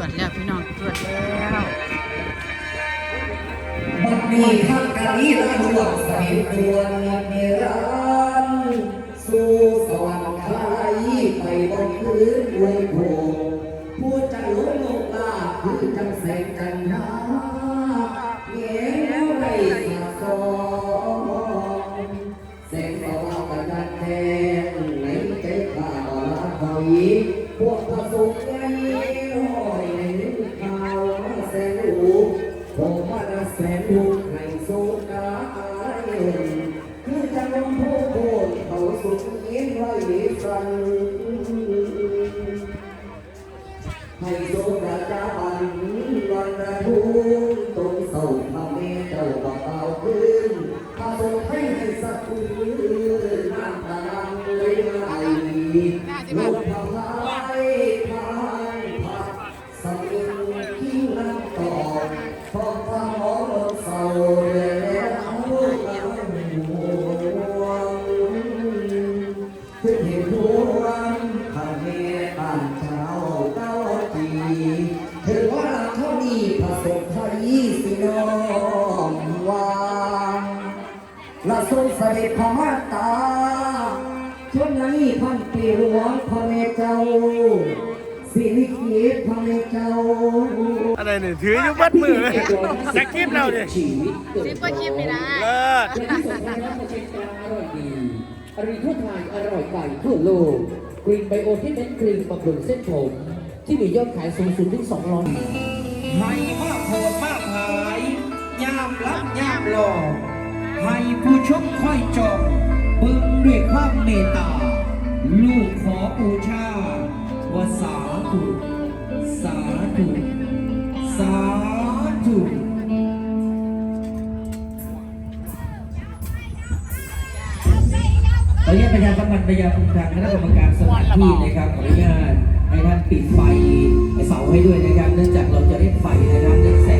วจแล้วพี่น้องตรวจแล้วบัดนี้ทางกันนี้ละดวงใส่ดวงเนรันดร์สู่สวรรค์คายไปบนพื้นอวยโพผู้จะล้โลกลาคือจังแสงจันทรา สนลูกให้สูงกาเอ็นคือจะลงผู้โคนเขาสุขเย็นไว้สัน ละทรงเสด็จพมาตาชนนี้พันปีหลวงพระแม่เจ้าสิริกิตพระแม่เจ้าอะไรเนี่ยถืออยู่บัดมือเลยจะคลิปเราดิชีวิตเกิดซิปเปอร์คลิปนี่นะเลิศและที่สำคัญนะมาเช็คกลางอร่อยดีอร่อยทั่วไทยอร่อยไก่ทั่วโลกกรีนไบโอที่เน้นครีมบำรุงเส้นผม ที่มียอดขายสูงสุดถึง2ล้านให้มากโหดมากหายยามรับยามหลอก ให้ผู้ชมค่อยจองเบิ่งด้วยความเมตตา ลูกขอบูชาว่าสาธุสาธุสาธุขออนุญาตประชาสัมพันธ์ไปยังทางคณะกรรมการสถานที่นะครับขออนุญาตให้ท่านปิดไฟเสาให้ด้วยนะครับ เนื่องจากเราจะเล่นไฟนะครับเล่นแสง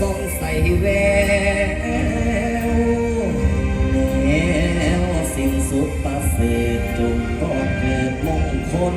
สองใสแววแนวสิ่งสุดประเสริฐจงก็เกิดมงคล